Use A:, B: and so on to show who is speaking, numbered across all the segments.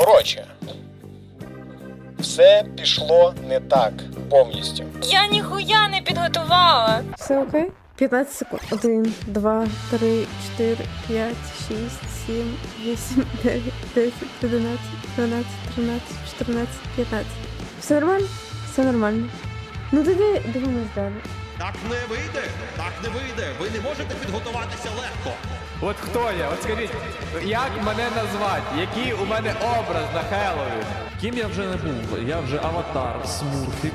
A: Коротше, все пішло не так повністю.
B: Я ніхуя не підготувала.
C: Все окей? 15 секунд. 1, 2, 3, 4, 5, 6, 7, 8, 9, 10, 11, 12, 13, 14, 15. Все нормально? Все нормально. Ну тоді дивимось далі.
D: Так не вийде, так не вийде. Ви не можете підготуватися легко.
E: От хто я? От скажіть, як мене назвати? Який у мене образ на Хеллоуін?
F: Ким я вже не був? Я вже аватар, смурфік,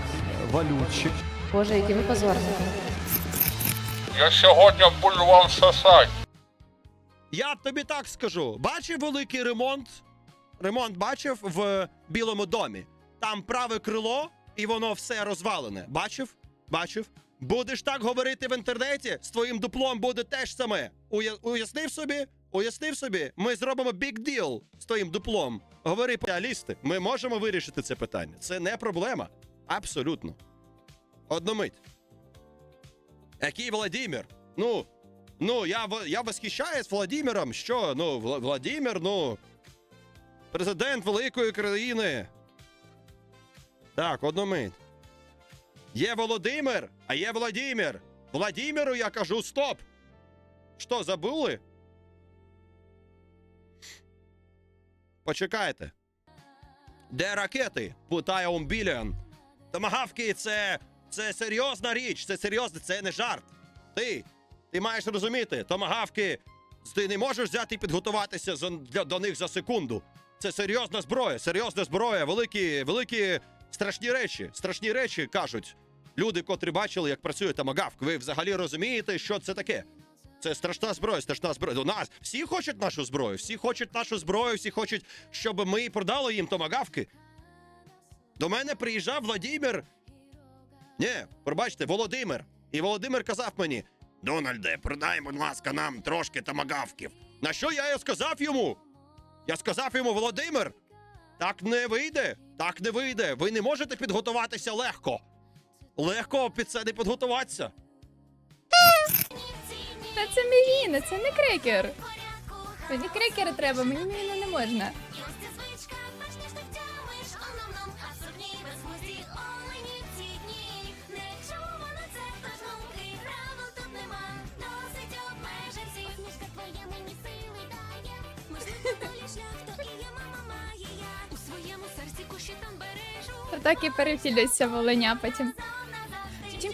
F: валютчик.
G: Боже, які ви позорники.
A: Я сьогодні буду вам сосать.
D: Я тобі так скажу. Бачив великий ремонт? Ремонт бачив в Білому домі. Там праве крило, і воно все розвалене. Бачив? Бачив? Будеш так говорити в інтернеті, з твоїм дуплом буде теж саме. Уя- Уяснив собі? Уяснив собі? Ми зробимо big deal з твоїм дуплом. Говори спеціалісти. Ми можемо вирішити це питання. Це не проблема. Абсолютно. Одну мить. Який Владимир? Ну, Ну, я, я восхищаюсь Владимиром. Що? Ну, Владимир, ну. Президент великої країни. Так, одну мить. Є Володимир, а є Владимир. Владимиру я кажу стоп. Що, забули? Почекайте. Де ракети? Питає Умбіліан. Томагавки це. Це серйозна річ, це серйозно, це не жарт. Ти. Ти маєш розуміти, томагавки, ти не можеш взяти і підготуватися за- для, до них за секунду. Це серйозна зброя, серйозна зброя, великі, великі страшні речі. Страшні речі кажуть люди, котрі бачили, як працює томагавк. Ви взагалі розумієте, що це таке? Це страшна зброя, страшна зброя. До нас всі хочуть нашу зброю, всі хочуть нашу зброю, всі хочуть, щоб ми продали їм томагавки. До мене приїжджав Владимир. Ні, пробачте, Володимир. І Володимир казав мені: Дональде, продай, будь ласка, нам трошки тамагавків. На що я сказав йому? Я сказав йому, Володимир, так не вийде, так не вийде. Ви не можете підготуватися легко. Легко під це не підготуватися.
H: Та це мівіна, це не крекер. Мені крекери треба, мені мівіна не можна. Так і перевтілюється в оленя потім.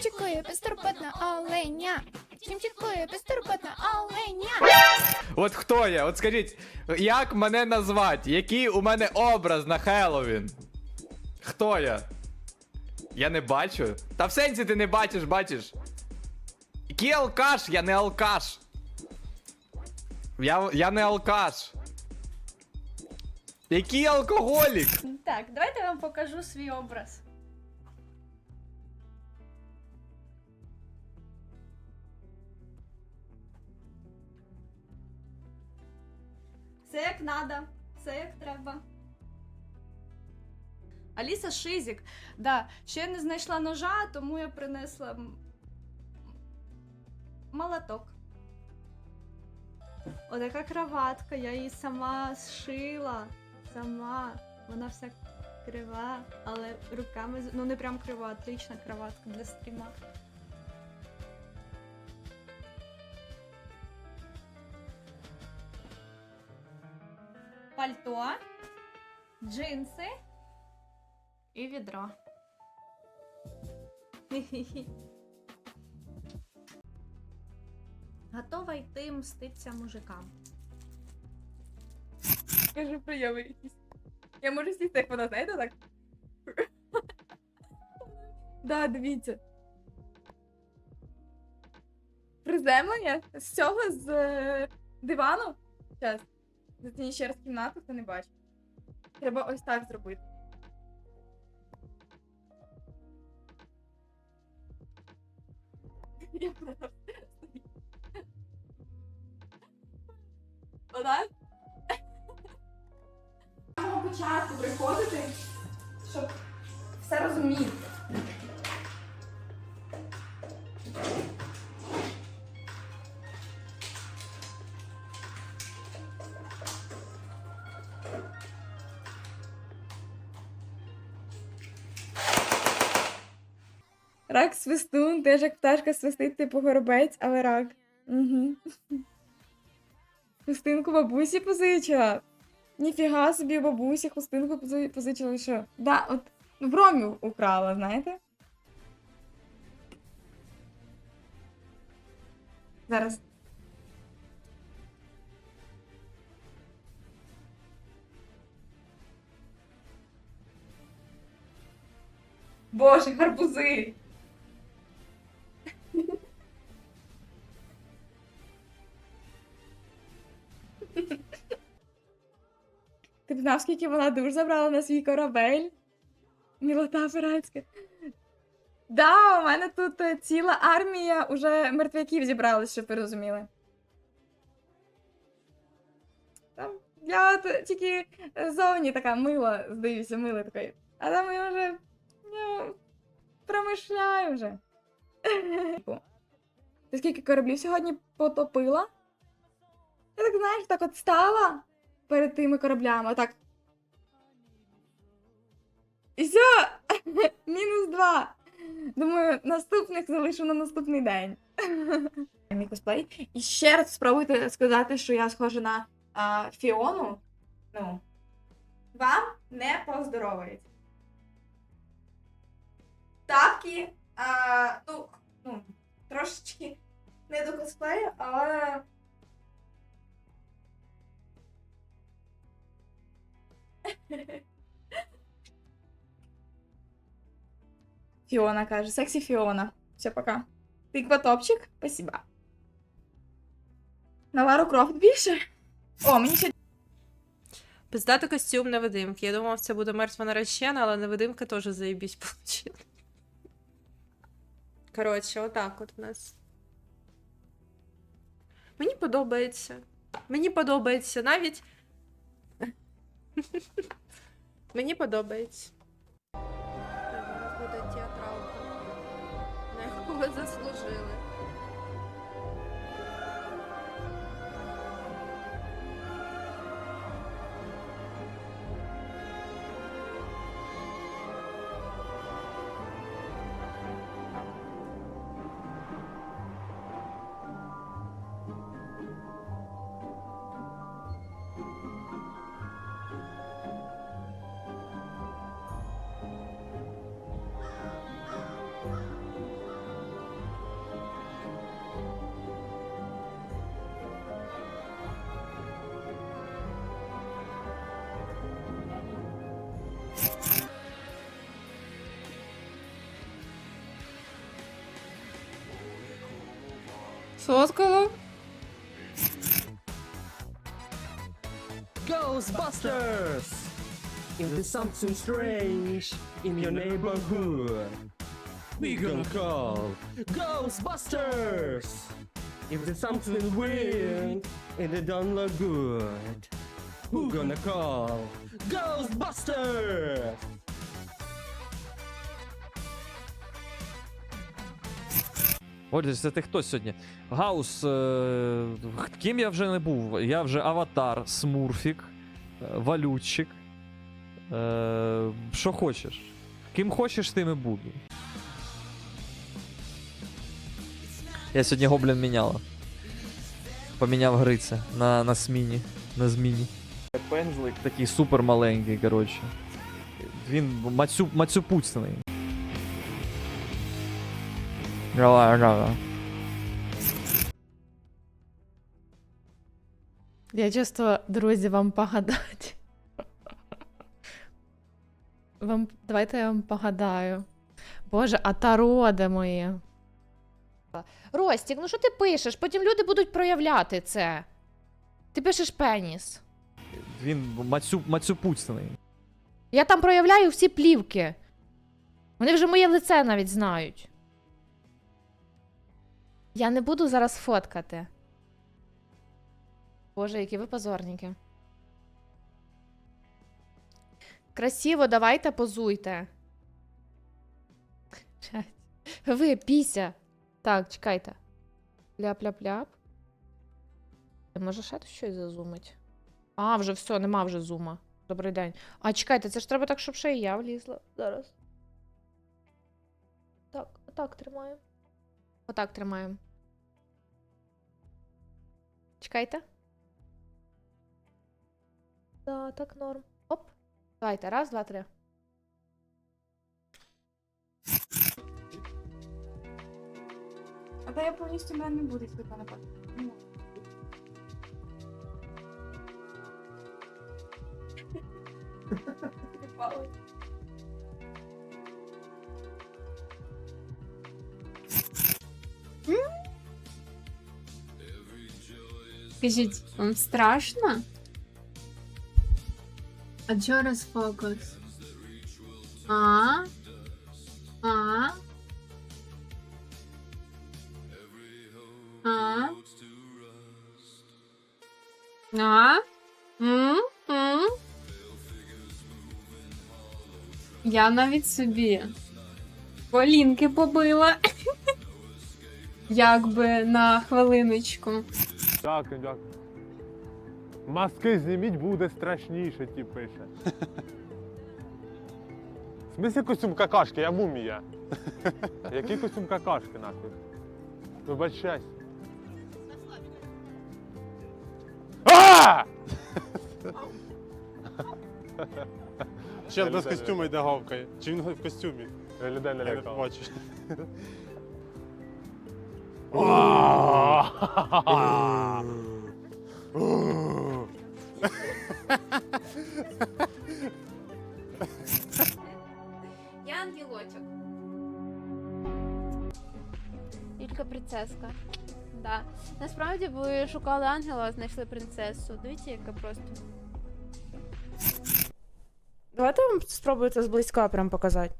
H: Чекує безтурботна оленя? Чекує безтурботна оленя?
E: От хто я? От скажіть, як мене назвати? Який у мене образ на Хеллоуін? Хто я? Я не бачу. Та в сенсі ти не бачиш, бачиш. Який алкаш? Я не алкаш. Я, я не алкаш. Який алкоголік?
I: Так, давайте я вам покажу свій образ. Все як надо, все як треба. Аліса Шизік. Да, ще не знайшла ножа, тому я принесла молоток. Отака кроватка, я її сама зшила. Сама. Вона вся крива, але руками. Ну не прям крива, отлична кроватка для стріма. Пальто, джинси і відро. Готова йти мститися мужикам.
H: Кажу прийоми якісь. Я можу сісти, як вона, знаєте, так? Да, дивіться. Приземлення з цього з е, дивану. Зараз. Зацініть ще раз кімнату, хто не бачить. Треба ось так зробити. Отак? Самого початку приходити, щоб все розуміти. Рак свистун, теж як пташка свистить, типу горобець, але рак. Угу. Хустинку бабусі позичила. Ніфіга собі бабусі хустинку позичила, що? Да, от в украла, знаєте? Зараз. Боже, гарбузи! Ти б знав, скільки вона душ забрала на свій корабель? Мілота пиратська. Да, у мене тут е, ціла армія уже мертвяків зібралась, щоб ви розуміли. Там я от тільки зовні така мила, здаюся, мила такої. А там я вже ну, промишляю вже. Ти скільки кораблів сьогодні потопила? Я так знаєш, так от стала перед тими кораблями, так. І все, мінус два. Думаю, наступних залишу на наступний день. Мій косплей. І ще раз спробуйте сказати, що я схожа на а, Фіону. Ну, вам не поздоровається. Тапки, а, ну, ну, трошечки не до косплею, але. Фіона каже, сексі Фіона. Все, пока. Ти кватопчик? Спасибо. На Лару Крофт більше? О, мені ще
B: Пиздати костюм невидимки. Я думав, це буде мертва наречена, але невидимка теж заєбісь получила. Коротше, отак от у нас. Мені подобається. Мені подобається навіть. Мені подобається. Зараз буде театралка. На яку ви заслужили. Сфоткала?
F: Ghostbusters! If there's something strange in your neighborhood, we gonna call Ghostbusters! If there's something weird and it don't look good, who gonna call Ghostbusters? Отже, це ти хто сьогодні? Гаус, е, ким я вже не був? Я вже аватар, смурфік, е, валютчик. Е, хочеш? Ким хочеш, тим і буду. Я сьогодні гоблін міняла. Поміняв гриця на, на сміні. На зміні. Пензлик такий супер маленький, коротше. Він мацю, мацюпуцьний.
G: Я часто, друзі, вам погадати. Вам... Давайте я вам погадаю. Боже, а таро де моє? Ростік, ну що ти пишеш? Потім люди будуть проявляти це. Ти пишеш пеніс.
F: Він мацю, мацюпуцьний.
G: Я там проявляю всі плівки. Вони вже моє лице навіть знають. Я не буду зараз фоткати. Боже, які ви позорники. Красиво, давайте позуйте. Ви, піся. Так, чекайте. Ляп-ляп-ляп. Може ще тут щось зазумить? А, вже все, нема вже зума. Добрий день. А чекайте, це ж треба так, щоб ще і я влізла зараз. Так, Отак тримаємо. Отак тримаємо. Чекайте. Да, так норм. Оп. Давайте, раз, два, три.
H: А та я повністю мене не буде світла на пам'ять.
J: Скажіть, вам страшно? А чого розфокус? А? Я навіть собі колінки побила. Якби на хвилиночку.
K: Дякую, дякую. Маски зніміть буде страшніше, ті пише. В смислі костюм какашки, я мумія. Який костюм какашки нахуй? Вибачайся. А!
L: Чел без костюму йде гавкає. Чи він в костюмі?
K: Людей не
L: Я не
K: лякав.
L: побачив.
J: Я ангелочок.
C: Тільки принцеска. Да. Насправді ви шукали ангела, а знайшли принцесу. Дивіться, яка просто.
B: Давайте вам спробую це зблизька прям показати.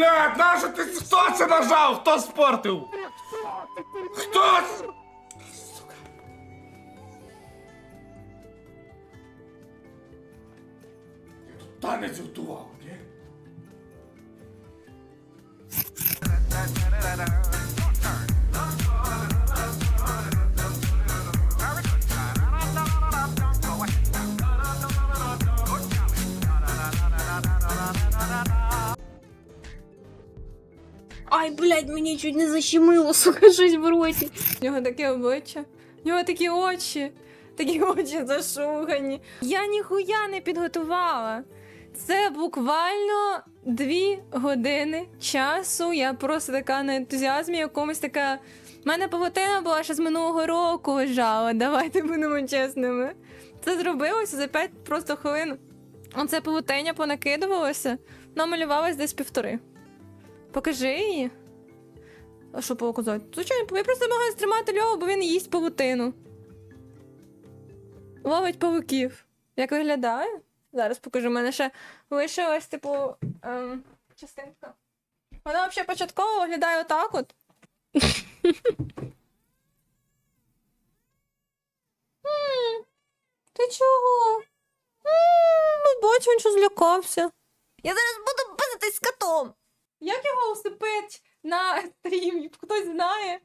A: Блядь, нащо ти хто це нажав? Хто спортив? Хто?
J: Чуть не защемило, сука, щось в роті.
B: У нього таке обличчя, у нього такі очі, такі очі зашугані. Я ніхуя не підготувала. Це буквально дві години часу. Я просто така на ентузіазмі, якомусь така У мене павутина була ще з минулого року лежала, давайте будемо чесними. Це зробилося за 5 просто хвилин. Оце павутиня понакидувалося, намалювалась десь півтори. Покажи її. А що показати? Звичайно, я просто намагаюся тримати Льову, бо він їсть павутину. Ловить павуків. Як виглядає? Зараз покажу. У мене ще лишилась, типу, ем, частинка. Вона взагалі початково виглядає отак от. М, Ти чого? М, Бачу, він що злякався. Я зараз буду базитись з котом. Як його усипить на стрім? Хтось знає?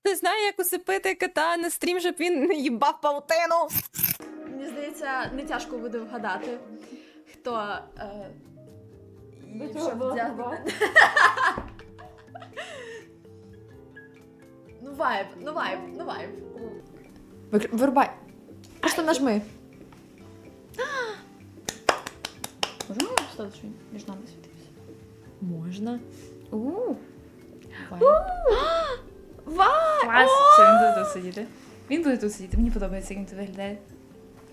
B: Хтось знає, як усипити кота на стрім, щоб він не їбав паутину.
H: Мені здається, не тяжко буде вгадати, хто. Е... і вдягнений. Ну вайб, ну вайб, ну вайб. Викр- Вирубай. Просто нажми. Можемо поставити, що між нами світився? Можна. У.
I: Клас! Все, він буде тут сидіти. Він буде тут сидіти. Мені подобається, як він тут виглядає.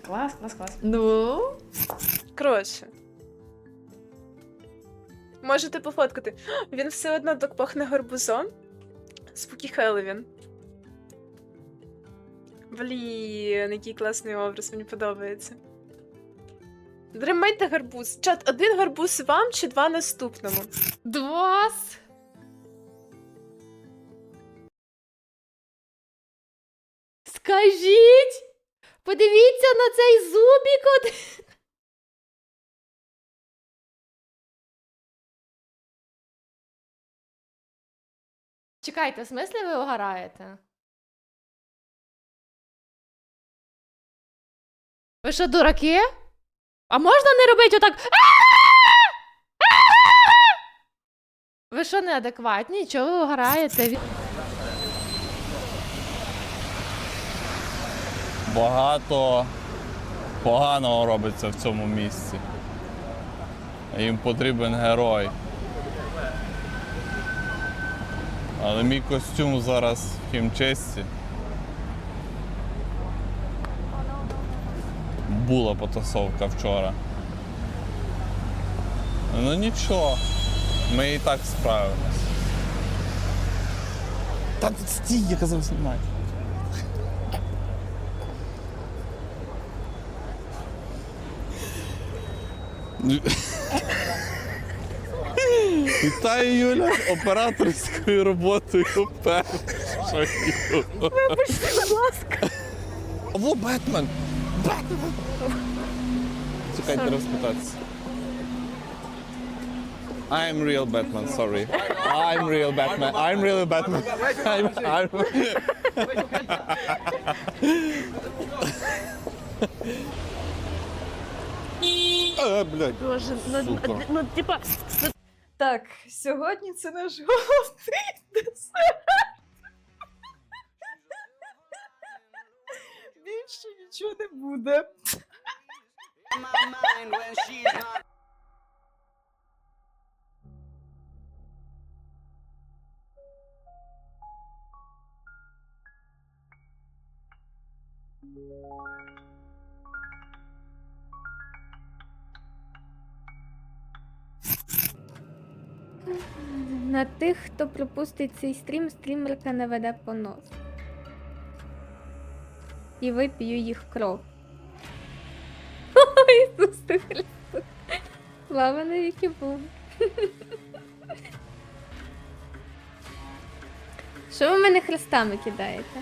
I: Клас, клас, клас.
H: Ну.
M: Коротше. Можете пофоткати. Він все одно так пахне гарбузом. Спукі Хеллоуін. Блін, який класний образ, мені подобається. Тримайте гарбуз. Чат, один гарбуз вам чи два наступному?
G: Два. Скажіть! Подивіться на цей зубік. От... Чекайте, в смислі ви угораєте? Ви що, дураки? А можна не робити отак? Ви що неадекватні? Чого ви угораєте? Від-
N: Багато поганого робиться в цьому місці. Їм потрібен герой. Але мій костюм зараз в хімчисті. Була потасовка вчора. Ну нічого, ми і так справимось. Та стій, я казав, знімай. Вітаю Юля операторською роботою першою.
M: Вибачте, будь ласка.
N: Во Бетмен! Чекайте розпитатися. I'm real Batman, sorry. I'm real Batman. I'm real Batman. I'm, I'm... Е, блядь.
M: Боже, ну,
N: Сука.
M: ну, типа.
B: Так, сьогодні це наш головний десерт.
M: Нічого не буде.
C: На тих, хто пропустить цей стрім, стрімерка наведе понос. І вип'ю їх кров. Ісус ти Христос. Слава навіки Богу. Що ви мене хрестами кидаєте?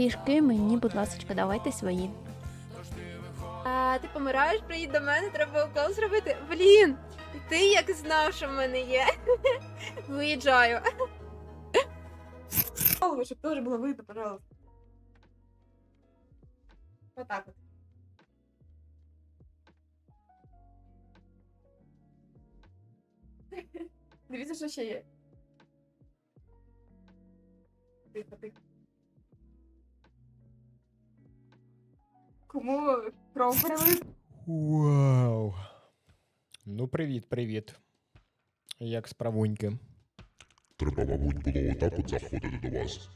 C: Горішки мені, будь ласка, давайте свої.
B: А, ти помираєш, приїдь до мене, треба укол зробити. Блін! Ти як знав, що в мене є. Виїжджаю.
H: Голову, щоб теж було видно, пожалуйста. Отак от. Дивіться, що ще є.
O: Тихо, тихо. Кому кров перелив?
P: Вау. Ну, привіт, привіт. Як справуньки?
Q: Треба, мабуть, було отак от заходити до вас.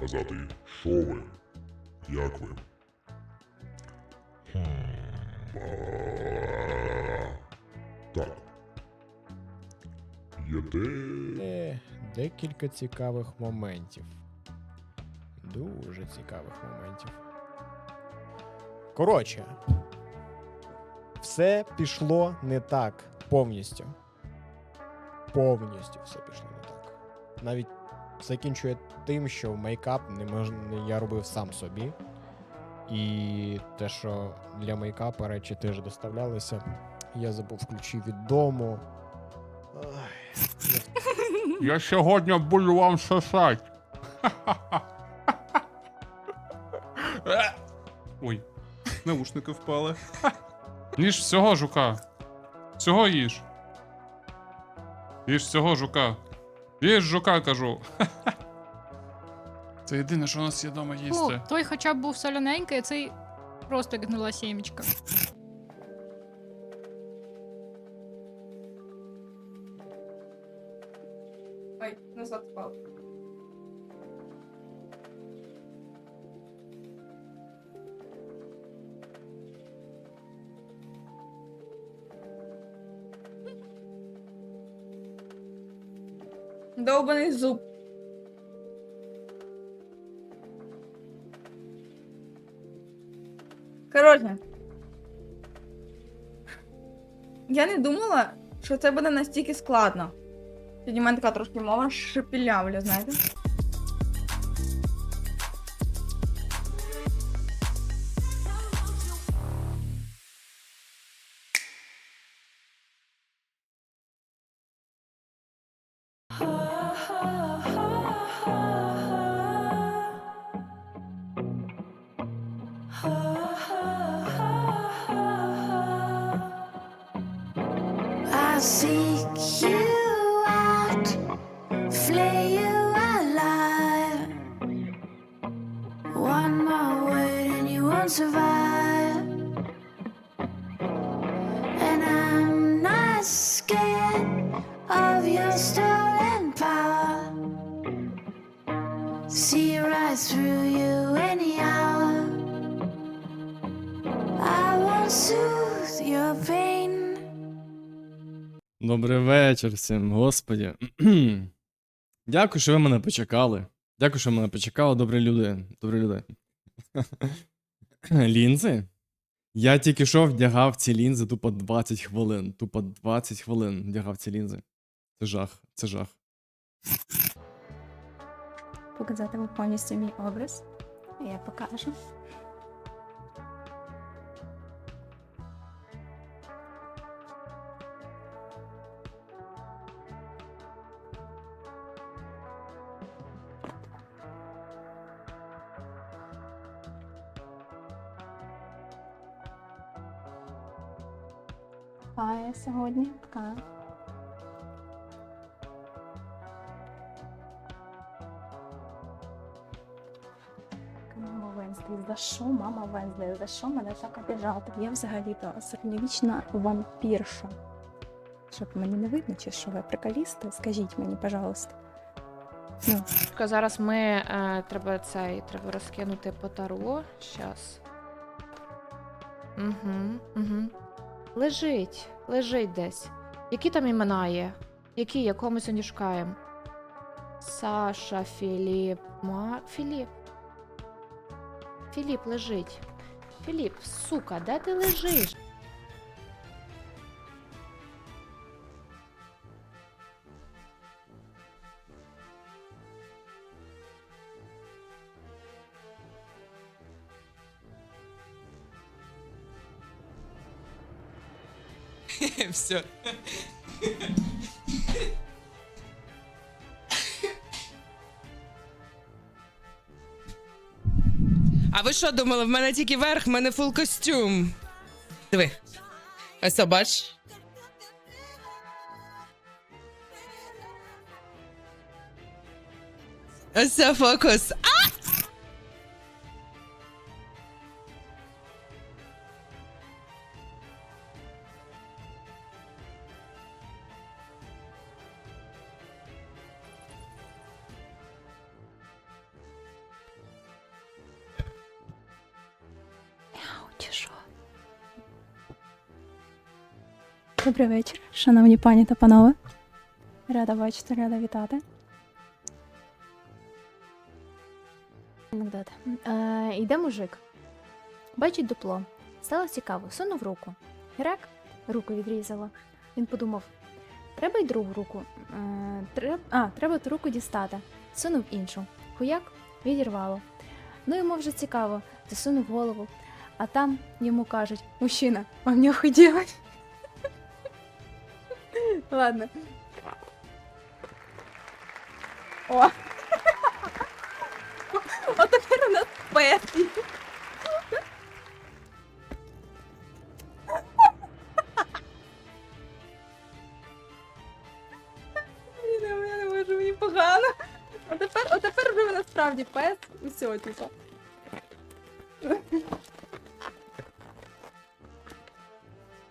Q: Казати, що ви, як ви. Так. Є де...
P: Е, декілька цікавих моментів. Дуже цікавих моментів. Коротше, все пішло не так повністю. Повністю все пішло не так. Навіть закінчує тим, що мейкап не мож... не я робив сам собі. І те, що для мейкапа речі теж доставлялися. Я забув ключі від дому.
L: Я сьогодні буду вам сосать. Ой, наушники впали. Ніж всього жука. Всього їж. Їж всього жука. Їж жука, кажу. Це єдине, що у нас є вдома їсти.
R: той хоча б був соляненький, а цей просто гнула сімечка.
O: Ой, назад впав. Довбаний зуб. Коротше. Я не думала, що це буде настільки складно. Тоді мене така трошки мова шепілявля, знаєте?
S: Добрий вечір всім, господі. Дякую, що ви мене почекали. Дякую, що ви мене почекали, добрі люди. Добрі люди. Лінзи? Я тільки що вдягав ці лінзи тупо 20 хвилин. Тупо 20 хвилин вдягав ці лінзи. Це жах, це жах.
T: Показати вам повністю мій образ. Я покажу. Така. Мама Венслі, за що мама Венслі? За що мене так обіжати? Я взагалі-то середньовічна вампірша. Щоб мені не видно, чи що ви приколісти? Скажіть мені, пожалуйста. Ну,
G: Чекай, Зараз ми е, треба цей, треба розкинути по таро. Щас. Угу, угу. Лежить, лежить десь. Які там імена є? Які, якого ми сьогодні шукаємо? Саша, Філіп, Ма... Філіп. Філіп лежить. Філіп, сука, де ти лежиш?
U: Все. А ви що думали? В мене тільки верх, в мене фул костюм. Диви. Ось бач.
T: Ось фокус. А!
I: Добрий вечір, шановні пані та панове. Рада бачити, рада вітати.
C: Анекдот. Е, йде мужик. Бачить дупло. Стало цікаво, сунув руку. Грак руку відрізала. Він подумав: треба й другу руку. Е, треб... А, треба ту руку дістати. Сунув іншу. Хуяк відірвало. Ну йому вже цікаво, засунув голову. А там йому кажуть: мужчина, вам нюхай делать. Ладно. О!
H: От тепер у нас Пепі. Блін, Я не можу, мені погано. А тепер, а тепер вже вона справді пес. Усе, типа.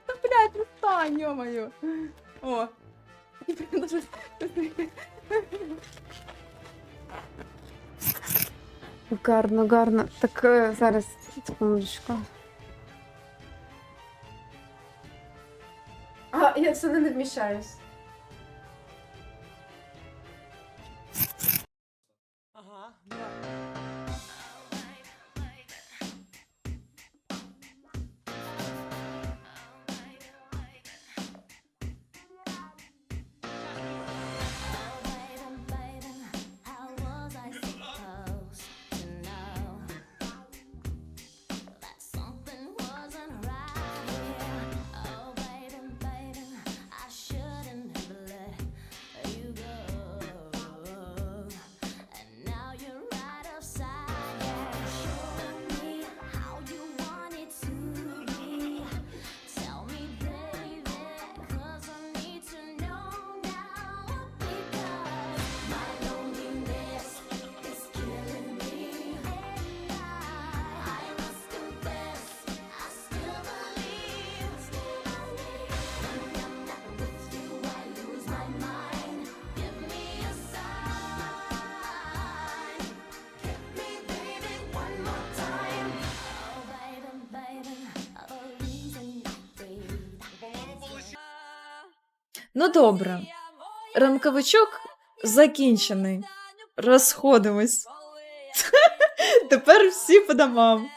H: Та блядь, ну стань, йо-моє. О.
C: Гарно, гарно. Так е, зараз, секундочку. А, я сюди не вміщаюсь.
H: Ну добре. Ранковичок закінчений. Розходимось. Тепер всі по домам.